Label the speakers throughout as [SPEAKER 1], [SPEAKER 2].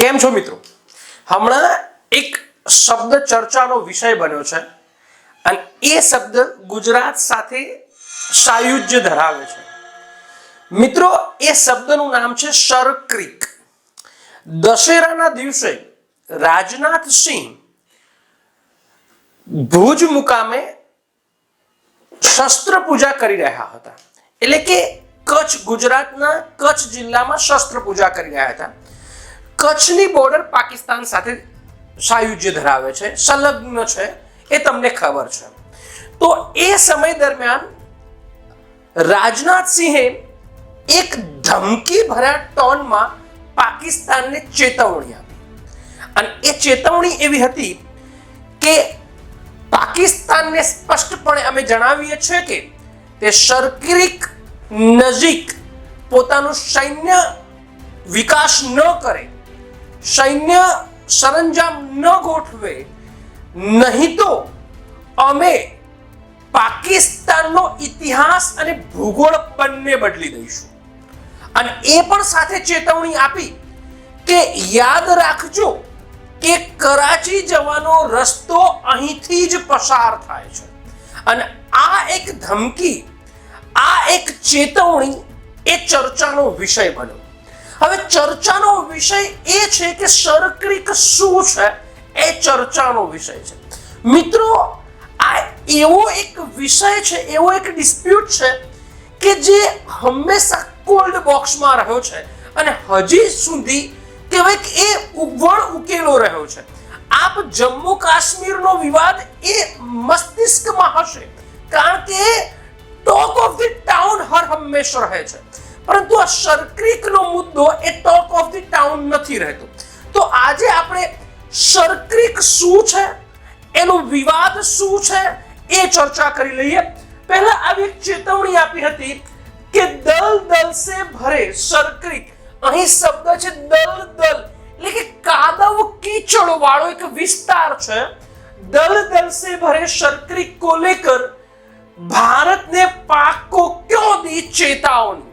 [SPEAKER 1] કેમ છો મિત્રો? હમણાં એક શબ્દ ચર્ચાનો વિષય બન્યો છે અને એ શબ્દ ગુજરાત સાથે સાયુજ્ય ધરાવે છે. મિત્રો, એ શબ્દનું નામ છે શરક્રિક દશેરાના દિવસે રાજનાથ સિંહ ભુજ મુકામે શસ્ત્ર પૂજા કરી રહ્યા હતા. એટલે કે કચ્છ ગુજરાતના કચ્છ જિલ્લામાં શસ્ત્ર પૂજા કરી રહ્યા હતા. કચ્છની બોર્ડર પાકિસ્તાન સાથે સાયુજ્ય ધરાવે છે, સંલગ્ન છે, એ તમને ખબર છે. તો એ સમય દરમિયાન રાજનાથ સિંહે એક ધમકી ભર્યા ટોનમાં પાકિસ્તાનને ચેતવણી આપી. અને એ ચેતવણી એવી હતી કે પાકિસ્તાનને સ્પષ્ટપણે અમે જણાવીએ છીએ કે તે શર્કિક નજીક પોતાનું સૈન્ય વિકાસ ન કરે સૈન્ય સરંજામ ન ગોઠવે, નહીં તો અમે પાકિસ્તાનનો ઇતિહાસ અને ભૂગોળ બંને બદલી દઈશું. અને એ પણ સાથે ચેતવણી આપી કે યાદ રાખજો કે કરાચી જવાનો રસ્તો અહીંથી જ પસાર થાય છે. અને આ એક ધમકી, આ એક ચેતવણી એ ચર્ચાનો વિષય બન્યો. હવે ચર્ચાનો વિષય એ છે કે સરક્રિક શું છે? એ ચર્ચાનો વિષય છે. મિત્રો, આ એવો એક વિષય છે, એવો એક ડિસ્પ્યુટ છે કે જે હંમેશા કોલ્ડ બોક્સમાં રહ્યો છે અને હજી સુધી કહેવાય કે એ ઉગવણ ઉકેલો રહ્યો છે. આપ જમ્મુ કાશ્મીરનો વિવાદ એ મસ્તિષ્કમાં હશે કારણ કે ટોક ઓફ ધી ટાઉન હર હંમેશા રહે છે. પરંતુ આ શર્કરીકનો મુદ્દો એ ટોક ઓફ ધી ટાઉન નથી રહેતો. તો આજે આપણે શર્કરીક શું છે? એનો વિવાદ શું છે? એ ચર્ચા કરી લઈએ. પહેલા આવી એક ચેતવણી આપી હતી કે દલ દલ સે ભરે શર્કરીક અહીં શબ્દ છે દલ દલ. એટલે કે કાદવ કીચડ વાળો એક વિસ્તાર છે. દલ દલ સે ભરે શર્ક્રિક કો લેકર ભારતને પાકો ક્યો દી ચેતાવની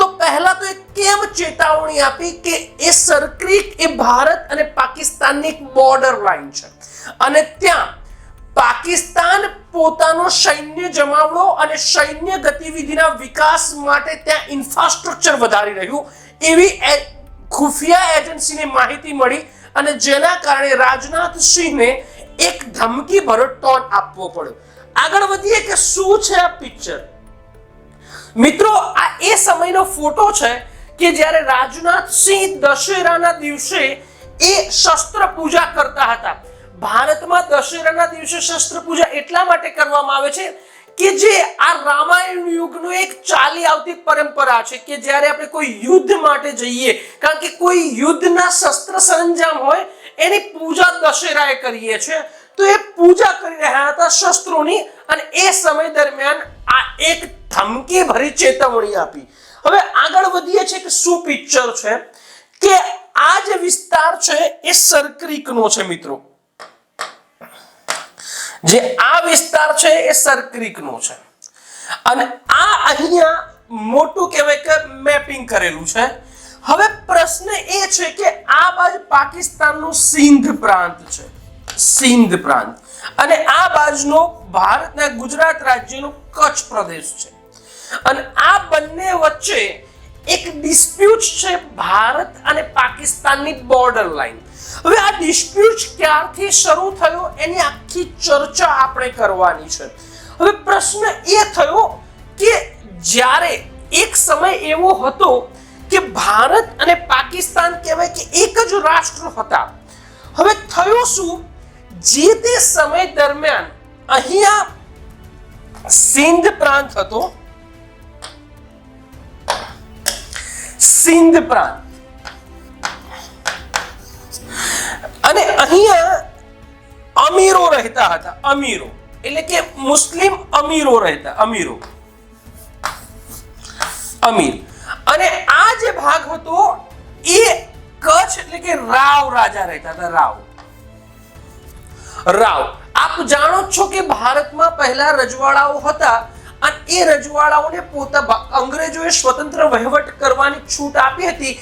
[SPEAKER 1] તો પહેલા તો એ કેમ ચેતવણી આપી કે એ સરક્રીક એ ભારત અને પાકિસ્તાનની એક બોર્ડર લાઈન છે? અને ત્યાં પાકિસ્તાન પોતાનો સૈન્ય જમાવડો અને સૈન્ય ગતિવિધિના વિકાસ માટે ત્યાં ઇન્ફ્રાસ્ટ્રક્ચર વધારી રહ્યું. એવી ખુફિયા એજન્સીને માહિતી મળી અને જેના કારણે રાજનાથ સિંહને એક ધમકી ભરો ટોન આપવો પડ્યો. આગળ વધીએ કે શું છે આ પિક્ચર મિત્રો, આ એ સમયનો ફોટો છે કે જ્યારે રાજનાથ સિંહ દશેરાના દિવસે એ શસ્ત્ર પૂજા કરતા હતા. ભારતમાં દશેરાના દિવસે શસ્ત્ર પૂજા એટલા માટે કરવામાં આવે છે કે જે આ રામાયણ યુગનો એક ચાલી આવતી પરંપરા છે કે જ્યારે આપણે કોઈ યુદ્ધ માટે જઈએ, કારણ કે કોઈ યુદ્ધના શસ્ત્ર સરંજામ હોય, એની પૂજા દશેરાએ કરીએ છીએ તો એ પૂજા કરી રહ્યા હતા શસ્ત્રોની અને એ સમય દરમિયાન આ એક ધમકી ભરી ચેતવણી આપી. હવે આગળ વધીએ છીએ કે શું પિક્ચર છે? કે આ જે વિસ્તાર છે એ સરક્રિકનો છે મિત્રો. જે આ વિસ્તાર છે એ સરક્રિકનો છે. અને આ અહીંયા મોટું કહેવાય કે મેપિંગ કરેલું છે. હવે પ્રશ્ન એ છે કે આ બાજુ પાકિસ્તાનનું સિંધ પ્રાંત છે. સિંધ પ્રાંત. અને આ બાજુનો ભારતના ગુજરાત રાજ્યનો કચ્છ પ્રદેશ છે. અને આ બંને વચ્ચે એક ડિસ્પ્યુટ છે ભારત અને પાકિસ્તાનની બોર્ડર લાઈન હવે આ ડિસ્પ્યુટ ક્યારથી શરૂ થયો એની આખી ચર્ચા આપણે કરવાની છે. હવે પ્રશ્ન એ થયો કે જ્યારે એક સમય એવો હતો કે ભારત અને પાકિસ્તાન કહેવાય કે એક જ રાષ્ટ્ર હતા. હવે થયું શું? જે તે સમય દરમિયાન અહીંયા સિંધ પ્રાંત હતો સિંધ પ્રાંત અને અહીંયા અમીરો રહેતા હતા, અમીરો. એટલે કે મુસ્લિમ અમીરો રહેતા, અમીરો. અમીર. અને આ જે ભાગ હતો, એ કચ્છ એટલે કે રાવ રાજા રહેતા હતા, રાવ. રાવ. આપ જાણો છો કે ભારતમાં પહેલા રજવાડાઓ હતા અને એ રજવાડાઓને પોતા અંગ્રેજોએ સ્વતંત્ર વહીવટ કરવાની છૂટ આપી હતી.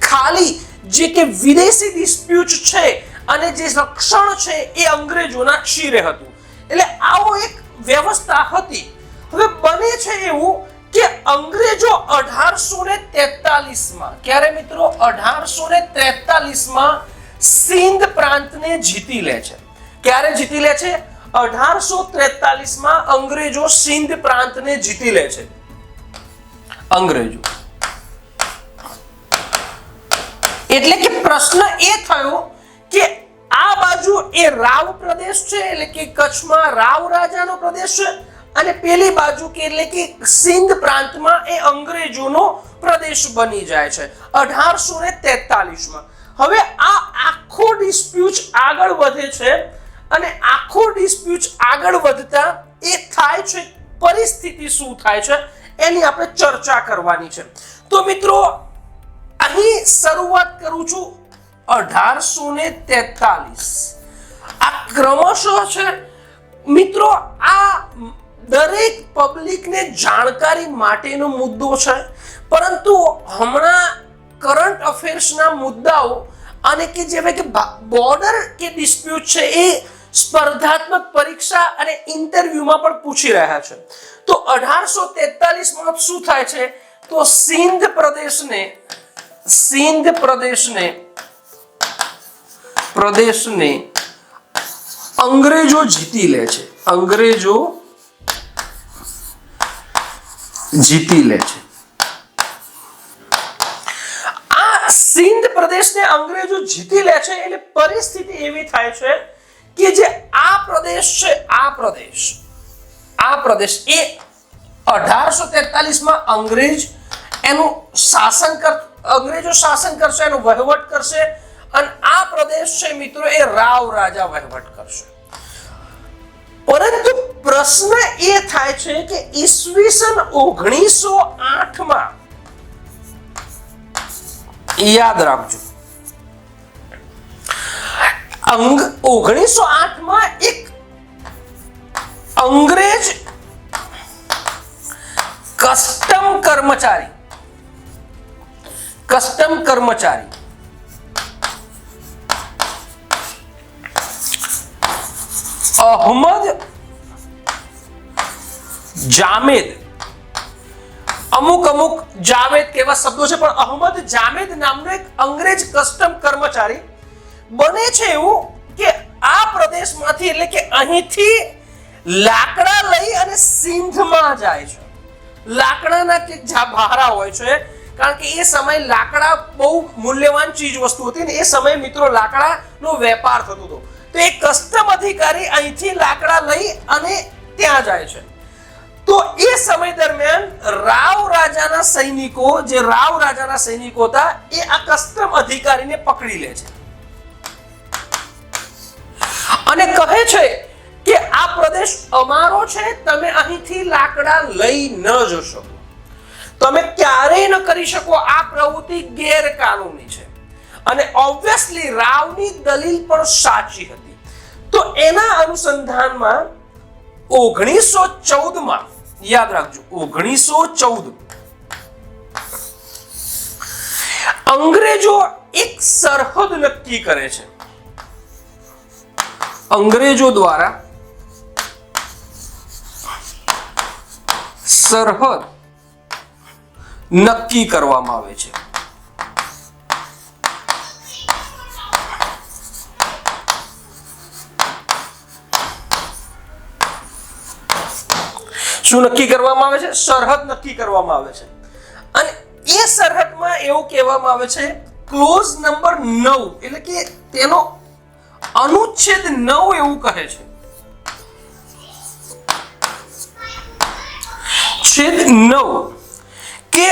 [SPEAKER 1] ખાલી જે કે વિદેશી ડિસ્પ્યુટ છે અને જે રક્ષણ છે એ અંગ્રેજોના શિરે હતું. એટલે આવો એક વ્યવસ્થા હતી. હવે બને છે એવું કે અંગ્રેજો અઢારસો ને તેતાલીસમાં, ક્યારે મિત્રો? અઢારસો ને તેતાલીસમાં સિંધ પ્રાંતને જીતી લે છે. ક્યારે જીતી લે છે? અઢારસો ત્રેતાલીસમાં અંગ્રેજો સિંધ પ્રાંતને જીતી લે છે. અંગ્રેજો. એટલે કે પ્રશ્ન એ થયો કે આ બાજુ એ રાવ પ્રદેશ છે, એટલે કે કચ્છમાં રાવ રાજાનો પ્રદેશ છે, અને પેલી બાજુ કે એટલે કે સિંધ પ્રાંતમાં એ અંગ્રેજોનો પ્રદેશ બની જાય છે, અઢારસો ને તેતાલીસમાં હવે આ આખો ડિસ્પ્યુટ આગળ વધે છે અને આખો ડિસ્પ્યુટ આગળ વધતા એ થાય છે, પરિસ્થિતિ શું થાય છે, એની આપણે ચર્ચા કરવાની છે. તો મિત્રો, અહીં શરૂઆત કરું છું અઢારસો ને તેતાલીસ. આ ક્રમશઃ છે. મિત્રો, આ દરેક પબ્લિકને જાણકારી માટેનો મુદ્દો છે, પરંતુ હમણાં કરંટ અફેર્સના મુદ્દાઓ અને કે જેવા કે બોર્ડર કે ડિસ્પ્યુટ છે, એ સ્પર્ધાત્મક પરીક્ષા અને ઇન્ટરવ્યુમાં પણ પૂછી રહ્યા છે. તો અઢારસો તેતાલીસમાં શું થાય છે? તો સિંધ પ્રદેશને સિંધ પ્રદેશને પ્રદેશને અંગ્રેજો જીતી લે છે. અંગ્રેજો જીતી લે છે. આ સિંધ પ્રદેશને અંગ્રેજો જીતી લે છે એટલે પરિસ્થિતિ એવી થાય છે કે જે આ પ્રદેશ છે, આ પ્રદેશ. આ પ્રદેશ એ અઢારસો તેતાલીસમાં અંગ્રેજ એનું શાસન કર, અંગ્રેજો શાસન કરશે, એનો વહીવટ કરશે અને આ પ્રદેશ છે મિત્રો એ રાવ રાજા વહીવટ કરશે. પરંતુ પ્રશ્ન એ થાય છે કે ઈસવીસન ઓગણીસો આઠમાં યાદ રાખજો. અંગ ઓગણીસો આઠમાં એક અંગ્રેજ કસ્ટમ કર્મચારી. કસ્ટમ કર્મચારી. અહમદ જામેદ અમુક અમુક જાવેદ કેવા શબ્દો છે, પણ અહમદ જામેદ નામનો એક અંગ્રેજ કસ્ટમ કર્મચારી બને છે એવું કે આ પ્રદેશમાંથી એટલે કે અહીંથી લાકડા લઈ અને સિંધમાં જાય છે. લાકડાના કે ભારા હોય છે, કારણ કે એ સમય લાકડા બહુ મૂલ્યવાન ચીજ વસ્તુ હતી ને એ સમયે મિત્રો લાકડાનો વેપાર થતો હતો. તો એ કસ્ટમ અધિકારી અહીંથી લાકડા લઈ અને ત્યાં જાય છે. તો એ સમય દરમિયાન રાવ રાજાના સૈનિકો, જે રાવ રાજાના સૈનિકો હતા, એ આ કસ્ટમ અધિકારીને પકડી લે છે. અને કહે છે કે આ પ્રદેશ અમારો છે, તમે અહીંથી લાકડા લઈ ન જશો. તમે ક્યારેય ન કરી શકો, આ પ્રવૃત્તિ ગેરકાનૂની છે. અને ઓબ્વિયસલી રાવની દલીલ પણ સાચી હતી. તો એના અનુસંધાનમાં ઓગણીસો ચૌદમાં યાદ રાખજો, ઓગણીસો ચૌદ. અંગ્રેજો એક સરહદ નક્કી કરે છે. અંગ્રેજો દ્વારા સરહદ નક્કી કરવામાં આવે છે. શું નક્કી કરવામાં આવે છે? સરહદ નક્કી કરવામાં આવે છે. અને એ સરહદમાં એવું કહેવામાં આવે છે, ક્લોઝ નંબર નવ, એટલે કે તેનો અનુચ્છેદ નવ એવું કહે છે. છેદ નવ કે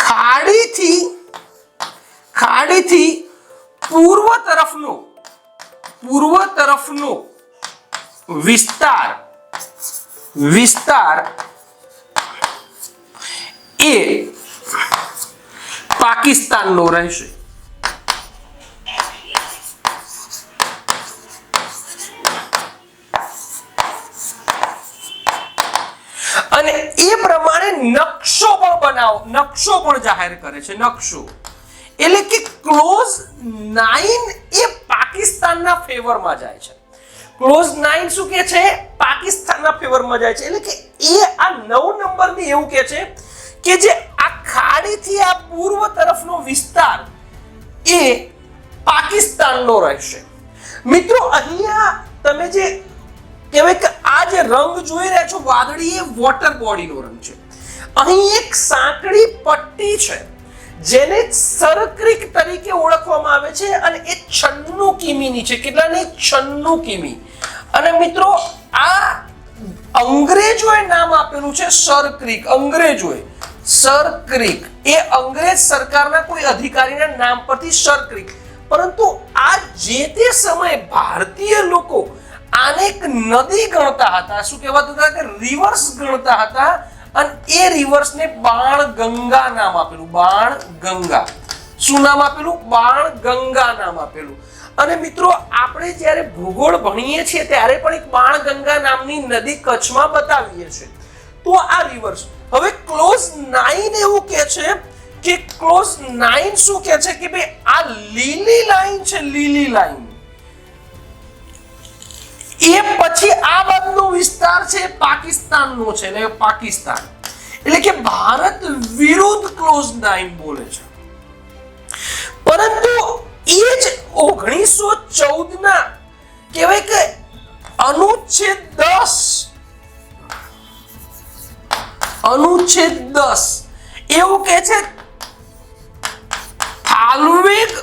[SPEAKER 1] ખાડીથી ખાડીથી પૂર્વ તરફનો પૂર્વ તરફનો વિસ્તાર વિસ્તાર એ પાકિસ્તાનનો રહેશે. નકશો પણ બનાવો, નકશો પણ જાહેર કરે છે, નકશો. એટલે કે ક્લોઝ નાઇન એ પાકિસ્તાનના ફેવરમાં જાય છે. ક્લોઝ નાઇન શું કે છે? પાકિસ્તાનના ફેવરમાં જાય છે. એટલે કે એ આ નવ નંબરની એવું કે છે કે જે આ ખાડીથી આ પૂર્વ તરફનો વિસ્તાર એ પાકિસ્તાનનો રહેશે. મિત્રો, અહીંયા તમે જે કહેવાય કે આ જે રંગ જોઈ રહ્યા છો, વાદળી એ વોટર બોડીનો રંગ છે. અહીં એક સાંકડી પટ્ટી છે, જેને સરક્રિક તરીકે ઓળખવામાં આવે છે અને એ છન્નું કિમીની છે. કેટલાની છન્નું કિમી. અને મિત્રો, આ અંગ્રેજોએ નામ આપેલું છે સર ક્રિક અંગ્રેજોએ. સર ક્રિક એ અંગ્રેજ સરકારના કોઈ અધિકારીના નામ પરથી સર ક્રિક પરંતુ આ જે તે સમયે ભારતીય લોકો આને એક નદી ગણતા હતા. શું કહેવાતું હતા? કે રિવર્સ ગણતા હતા. અને એ રિવર્સને બાણ ગંગા નામ આપેલું, બાણ ગંગા. શું નામ આપેલું? બાણ ગંગા નામ આપેલું. અને મિત્રો, આપણે જ્યારે ભૂગોળ ભણીએ છીએ, ત્યારે પણ એક બાણ ગંગા નામની નદી કચ્છમાં બતાવીએ છીએ. તો આ રિવર્સ હવે ક્લોઝ નાઇન એવું કે છે કે ક્લોઝ નાઇન શું કે છે? કે ભાઈ આ લીલી લાઈન છે, લીલી લાઈન એ પછી આ બાજુનો વિસ્તાર છે પાકિસ્તાનનો છે ને પાકિસ્તાન. એટલે કે ભારત વિરુદ્ધ ક્લોઝ નાઇન બોલે છે. પરંતુ એ જ ઓગણીસો ચૌદ ના કહેવાય કે અનુચ્છેદ દસ અનુચ્છેદ દસ એવું કે છે થાલવેગ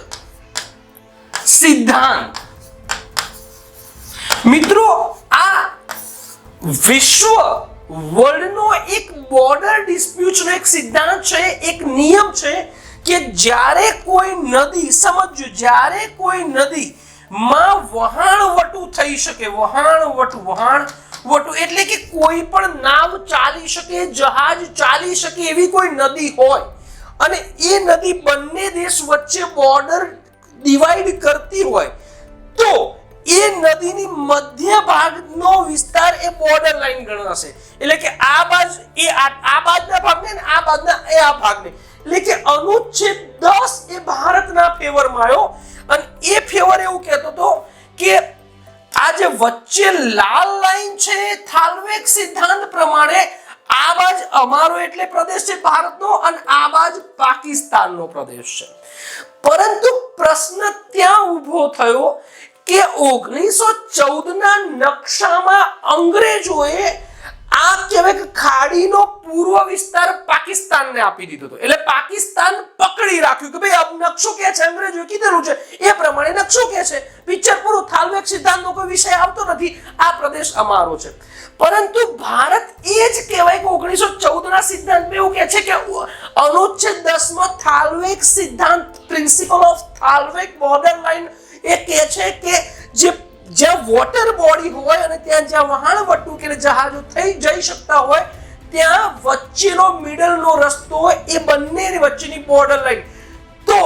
[SPEAKER 1] સિદ્ધાંત. મિત્રો, આ વિશ્વ વર્લ્ડનો એક બોર્ડર ડિસ્પ્યુટનો એક સિદ્ધાંત છે, એક નિયમ છે કે જ્યારે કોઈ નદી સમજો જ્યારે કોઈ નદી માં વહાણવટું થઈ શકે, વહાણવટું વહાણવટું એટલે કે કોઈ પણ નાવ ચાલી શકે, જહાજ ચાલી શકે એવી કોઈ નદી હોય અને એ નદી બંને દેશ વચ્ચે બોર્ડર ડિવાઈડ કરતી હોય, તો એ નદીની મધ્ય ભાગનો વિસ્તાર એ બોર્ડર લાઈન ગણાશે એટલે કે આ બાજ એ આ બાજુના ભાગને આ બાજના એ આ ભાગને. એટલે કે અનુચ્છેદ દસ એ ભારતના ફેવરમાં આવ્યો. અને એ ફેવર એવું કહેતો હતો કે આ જે વચ્ચે લાલ લાઈન છે, થાલવેક સિદ્ધાંત પ્રમાણે આ બાજ અમારો એટલે પ્રદેશ છે ભારતનો અને આ બાજ પાકિસ્તાનનો પ્રદેશ છે. પરંતુ પ્રશ્ન ત્યાં ઊભો થયો કે ઓગણીસો ચૌદ ના નકશામાં અંગ્રેજોએ આ કહેવાય ખાડીનો પૂર્વ વિસ્તાર પાકિસ્તાનને આપી દીધો હતો. એટલે પાકિસ્તાન પકડી રાખ્યું કે ભાઈ, આ નકશો કે છે? અંગ્રેજો કીધેલું છે. એ પ્રમાણે નકશો કે છે? પિક્ચર પૂરું થાલવેક સિદ્ધાંતનો કોઈ વિષય આવતો નથી. આ પ્રદેશ અમારો છે. પરંતુ ભારત એ જ કહેવાય કે ઓગણીસો ચૌદ ના સિદ્ધાંતમાં એવું કહે છે કે અનુચ્છેદ દસમો થાલ્વેક સિદ્ધાંત principle of thalweg border line એ કહે છે કે જે જ્યાં વોટર બોડી હોય અને ત્યાં જ્યાં વહાણવટું કે જહાજો થઈ જઈ શકતા હોય, ત્યાં વચ્ચેનો મિડલનો રસ્તો હોય, એ બંનેની વચ્ચેની બોર્ડર લાઈન તો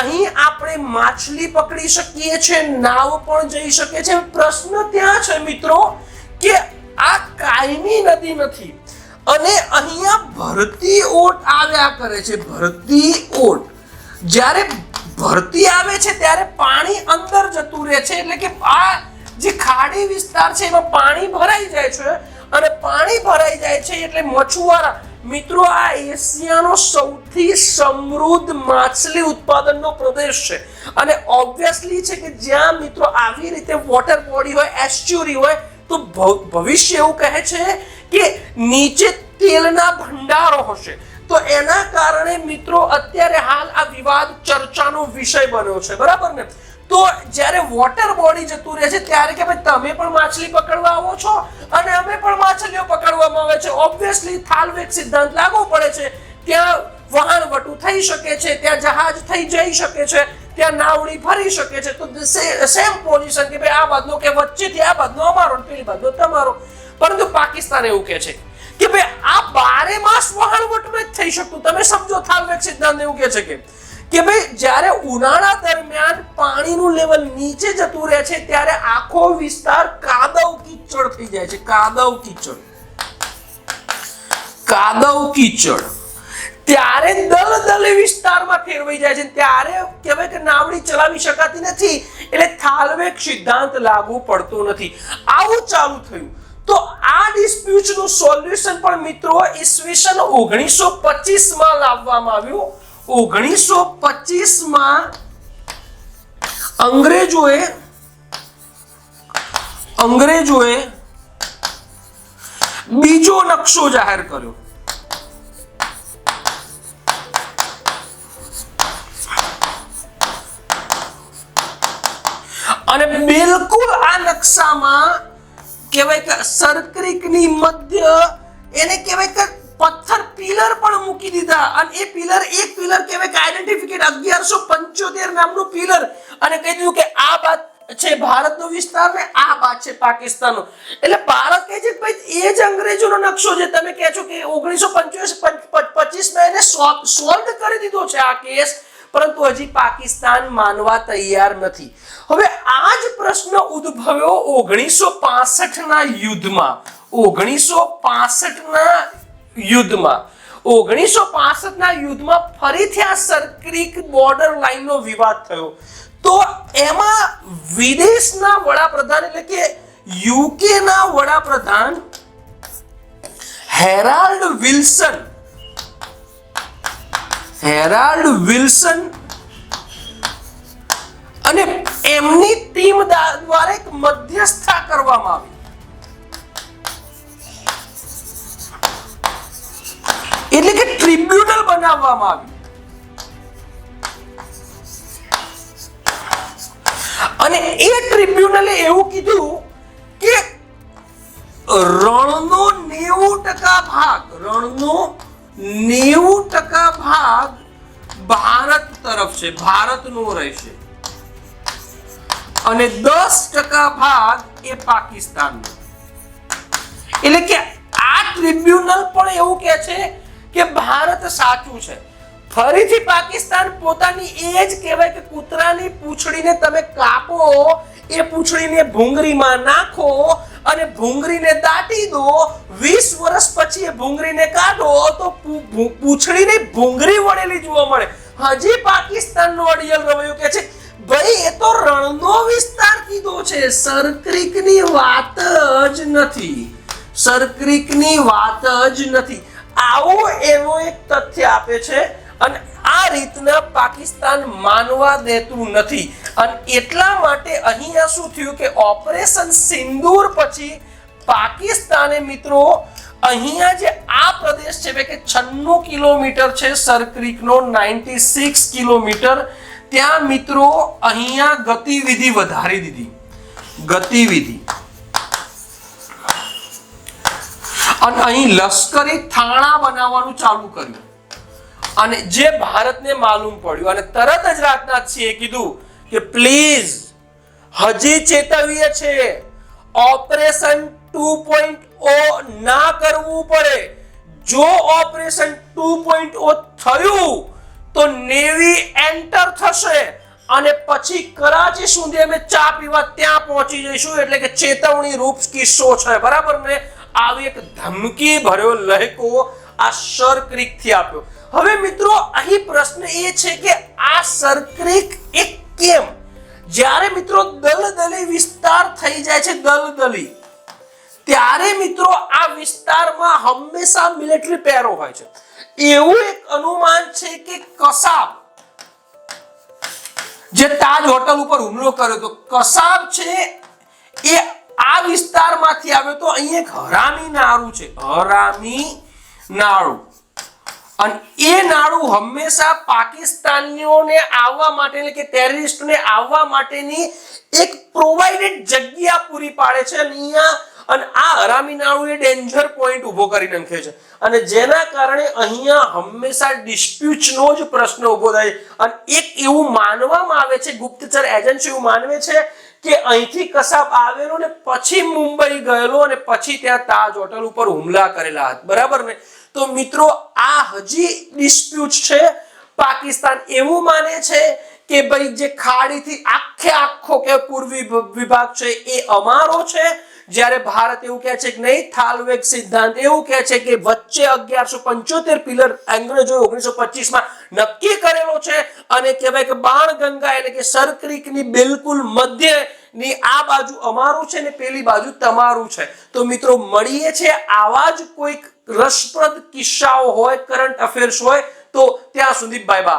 [SPEAKER 1] અહીં આપણે માછલી પકડી શકીએ છીએ નાવ પણ જઈ શકે છે. પ્રશ્ન ત્યાં છે મિત્રો કે આ કાયમી નદી નથી. અને અહીંયા ભરતી ઓટ આવ્યા કરે છે, ભરતી ઓટ. જ્યારે ભરતી આવે છે ત્યારે પાણી અંદર જતું રહે છે. એટલે કે આ જે ખાડી વિસ્તાર છે એમાં પાણી ભરાઈ જાય છે અને પાણી ભરાઈ જાય છે એટલે મછુઆરા મિત્રો, આ એશિયાનો સૌથી સમૃદ્ધ માછલી ઉત્પાદનનો પ્રદેશ છે. અને ઓબ્વિયસલી છે કે જ્યાં મિત્રો આવી રીતે વોટર બોડી હોય એસ્ચ્યુરી હોય, તો ભવ- ભવિષ્ય એવું કહે છે કે નીચે તેલના ભંડારો હશે. તો એના કારણે મિત્રો અત્યારે હાલ આ વિવાદ ચર્ચાનો વિષય બન્યો છે, બરાબર ને? તો જ્યારે વોટર બોડી જતું રહે છે, ત્યારે કે ભાઈ તમે પણ માછલી પકડવા આવો છો અને અમે પણ માછલીઓ પકડવામાં આવે છે. ઓબ્વિયસલી થાલવેક સિદ્ધાંત લાગુ પડે છે. ત્યાં વહાણવટું થઈ શકે છે, ત્યાં જહાજ થઈ જઈ શકે છે, ત્યાં નાવડી ફરી શકે છે. તો સેમ પોઝિશન કે ભાઈ આ બાદનો કે વચ્ચેથી આ બાદનો અમારો પેલી બાજનો તમારો. પરંતુ પાકિસ્તાન એવું કહે છે. ભાઈ, આ બારે માસ વહાણવટમાં જ થઈ શકતું. તમે સમજો થાલવેક સિદ્ધાંત એવું કહે છે કે કે ભાઈ, જ્યારે ઉનાળા દરમિયાન પાણીનું લેવલ નીચે જતું રહે છે, ત્યારે આખો વિસ્તાર કાદવ કીચડ થઈ જાય છે. કાદવ કીચડ. કાદવ કીચડ. ત્યારે દલદલી વિસ્તારમાં ફેરવાઈ જાય છે. ત્યારે કહેવાય કે નાવડી ચલાવી શકાતી નથી, એટલે થાલવેક સિદ્ધાંત લાગુ પડતો નથી. આવું ચાલુ થયું. તો આ ડિસ્પ્યુટનું સોલ્યુશન પણ મિત્રો ઈસવીસન ઓગણીસો પચીસમાં લાવવામાં આવ્યું. ઓગણીસો પચીસમાં અંગ્રેજોએ અંગ્રેજોએ બીજો નકશો જાહેર કર્યો. અને બિલકુલ આ નકશામાં કહેવાય કે સરક્રિકની મધ્ય એને કહેવાય કે પથ્થર પિલર પણ મૂકી દીધા. અને એ પિલર એક પિલર કહેવાય કે આઈડેન્ટિફિકેટ અગિયારસો પંચોતેર નામનું પિલર. અને કહી દીધું કે આ બાદ છે ભારતનો વિસ્તાર ને આ બાદ છે પાકિસ્તાનનો. એટલે ભારત કહે છે ભાઈ, એ જ અંગ્રેજોનો નકશો છે. તમે કહે છો કે ઓગણીસો પચીસ પચીસમાં એને સોલ્વ કરી દીધો છે આ કેસ. પરંતુ હજી પાકિસ્તાન માનવા તૈયાર નથી. હવે આ જ પ્રશ્ન ઉદ્ભવ્યો ઓગણીસો ના યુદ્ધમાં. ઓગણીસો ના યુદ્ધમાં. ઓગણીસો ના યુદ્ધમાં ફરીથી આ સરક્રિક બોર્ડર લાઈનનો વિવાદ થયો. તો એમાં વિદેશના વડાપ્રધાન એટલે કે યુકેના વડાપ્રધાન હેરાલ્ડ વિલ્સન હેરાલ્ડ વિલ્સન અને એમની ટીમ દ્વારા એક મધ્યસ્થતા કરવામાં આવી. એટલે કે ટ્રિબ્યુનલ બનાવવામાં આવી. અને એ ટ્રિબ્યુનલે એવું કીધું કે રણનો નેવું ટકા ભાગ, રણનો નેવું ટકા ભાગ ભારત તરફ છે, ભારતનો રહેશે. અને દસ ટકા ભાગ એ પાકિસ્તાનનો. એટલે કે આ ટ્રિબ્યુનલ પણ એવું કે છે કે ભારત સાચું છે. ફરીથી પાકિસ્તાન પોતાની એ જ કહેવાય કે કૂતરાની પૂંછડીને તમે કાપો એ પૂંછડીને ભૂંગળીમાં નાખો અને ભૂંગળીને દાટી દો. 20 વર્ષ પછી એ ભૂંગળીને કાઢો તો પૂંછડીને ભૂંગળી વળેલી જોવા મળે. હજી પાકિસ્તાનનો અડિયલ રવૈયો કે છે, ભાઈ, એ તો રણનો વિસ્તાર કીધો છે. સરક્રિકની વાત જ નથી. સરક્રિકની વાત જ નથી. આવો એનો એક તથ્ય આપે છે અને રીતના પાકિસ્તાન માનવા દેતું નથી. અને એટલા માટે અહીંયા શું થયું કે ઓપરેશન સિંદૂર પછી પાકિસ્તાને મિત્રો અહીંયા જે આ પ્રદેશ છે કે છન્નું કિલોમીટર છે સરક્રિકનો 96 કિલોમીટર, ત્યાં મિત્રો અહીંયા ગતિવિધિ વધારી દીધી. ગતિવિધિ. અને અહીં લશ્કરી થાણા બનાવવાનું ચાલુ કર્યું. અને જે ભારતને માલુમ પડ્યું, અને તરત જ રાજનાથસિંહે કીધું કે પ્લીઝ હજી ચેતવીએ છે ઓપરેશન 2.0 ના કરવું પડે. જો ઓપરેશન 2.0 થયું, તો નેવી એન્ટર થશે. અને પછી કરાચી સુધી અમે ચા પીવા ત્યાં પહોંચી જઈશું. એટલે કે ચેતવણી રૂપ કિસ્સો છે. બરાબર? ને આવી એક ધમકી ભર્યો લહેકો આ સરક્રિકથી આપ્યો. હવે મિત્રો, અહીં પ્રશ્ન એ છે કે આ સરક્રિક એક કેમ? જ્યારે મિત્રો દલદલી વિસ્તાર થઈ જાય છે દલદલી ત્યારે મિત્રો આ વિસ્તારમાં હંમેશા મિલિટરી પેરો હોય છે. એવું એક અનુમાન છે કે કસાબ, જે તાજ હોટલ ઉપર હુમલો કર્યો તો કસાબ છે એ આ વિસ્તારમાંથી આવ્યો તો અહીં એક હરામી નાળું છે, હરામી નાળું અને એ નાળું હંમેશા પાકિસ્તાનીઓને આવવા માટે, એટલે કે ટેરરિસ્ટને આવવા માટેની એક પ્રોવાઇડેડ જગ્યા પૂરી પાડે છે. અને અહીંયા, અને આ હરામી નાળું એ ડેન્જર પોઈન્ટ ઊભો કરી નાખે છે. અને જેના કારણે અહીંયા હંમેશા ડિસ્પ્યુટનો જ પ્રશ્ન ઊભો થાય. અને એક એવું માનવામાં આવે છે, ગુપ્તચર એજન્સી એવું માનવે છે, કે અહીંથી કસાબ આવેલો ને પછી મુંબઈ ગયેલો અને પછી ત્યાં તાજ હોટલ ઉપર હુમલા કરેલા હતા. બરાબર ને? તો મિત્રો, આ હજી ડિસ્પ્યુટ છે. પાકિસ્તાન એવું માને છે કે ભાઈ જે ખાડીથી આખે આખો કે પૂર્વી વિભાગ છે એ અમારો છે. જ્યારે ભારત એવું કહે છે કે નહીં થાલવેગ સિદ્ધાંત એવું કહે છે કે વચ્ચે અગિયારસો પંચોતેર પિલર અંગ્રેજો ઓગણીસો પચીસમાં નક્કી કરેલો છે. અને કહેવાય કે બાણગંગા એટલે કે સરક્રિકની બિલકુલ બિલકુલ મધ્યની આ બાજુ અમારું છે ને પેલી બાજુ તમારું છે. તો મિત્રો, મળીએ છે આવા જ કોઈક રસપ્રદ કિસ્સાઓ હોય કરંટ અફેર્સ હોય, તો ત્યાં સુધી બાય બાય